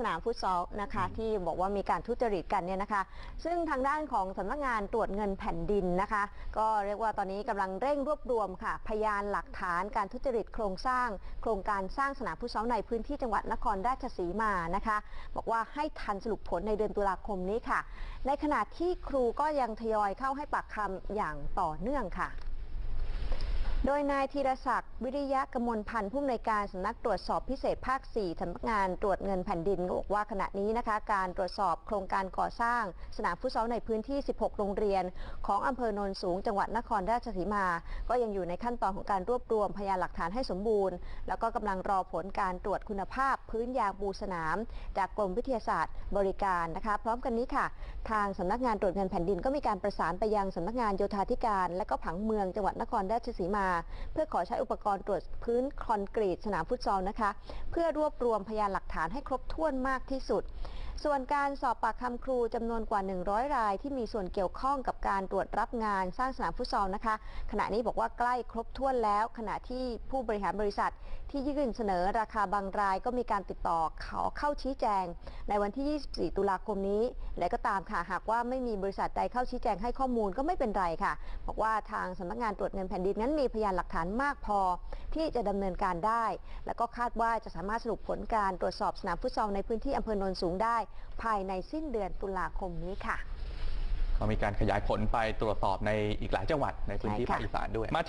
สนามฟุตซอลนะคะที่บอกว่ามีการทุจริตกันเนี่ยนะคะ ซึ่งทางด้านของสำนักงานตรวจเงินแผ่นดินนะคะ ก็เรียกว่าตอนนี้กำลังเร่งรวบรวมค่ะ พยานหลักฐานการทุจริตโครงสร้าง โครงการสร้างสนามฟุตซอลในพื้นที่จังหวัดนครราชสีมานะคะ บอกว่าให้ทันสรุปผลในเดือนตุลาคมนี้ค่ะ ในขณะที่ครูก็ยังทยอยเข้าให้ปากคำอย่างต่อเนื่องค่ะ โดยนายธีรศักดิ์วิริยะกมลพันธ์ผู้อำนวยการสำนักตรวจสอบพิเศษภาค 4สำนักงานตรวจเงินแผ่นดินก็บอกว่าขณะนี้นะคะ การตรวจสอบโครงการก่อสร้าง สนามฟุตซอลในพื้นที่ 16 โรงเรียน ของอำเภอโนนสูง จังหวัดนครราชสีมา ก็ยังอยู่ในขั้นตอนของการรวบรวมพยานหลักฐานให้สมบูรณ์ แล้วก็กำลังรอผลการตรวจคุณภาพ พื้นยางปูสนาม จากกรมวิทยาศาสตร์บริการนะคะ พร้อมกันนี้ค่ะ ทางสำนักงานตรวจเงินแผ่นดินก็มีการประสานไปยังสำนักงานโยธาธิการ และก็ผังเมืองจังหวัดนครราชสีมาเพื่อขอใช้อุปกรณ์ตรวจพื้นคอนกรีตสนามฟุตซอลนะคะ เพื่อรวบรวมพยานหลักฐานให้ครบถ้วนมากที่สุด ส่วนการสอบปากคำครูจำนวนกว่า 100 ราย ที่มีส่วนเกี่ยวข้องกับการตรวจรับงานสร้างสนามฟุตซอลนะคะ ขณะนี้บอกว่าใกล้ครบถ้วนแล้ว ขณะที่ผู้บริหารบริษัท ที่ยื่นเสนอราคาบางรายก็มีการติดต่อขอเข้าชี้แจง ในวันที่ 24 ตุลาคมนี้ และก็ตามค่ะหากว่าไม่มีบริษัทใดเข้าชี้แจงให้ข้อมูลก็ไม่เป็นไรค่ะ บอกว่าทางสำนักงานตรวจเงินแผ่นดินนั้นมีพยานหลักฐานมากพอที่จะดำเนินการได้ และก็คาดว่าจะสามารถสรุปผลการตรวจสอบสนามฟุตซอลในพื้นที่อำเภอโนนสูงได้ ภายในสิ้นเดือนตุลาคมนี้ค่ะก็มีการขยายผลไปตรวจสอบในอีกหลายจังหวัดในพื้นที่ใช่ค่ะภาคอีสานด้วยมา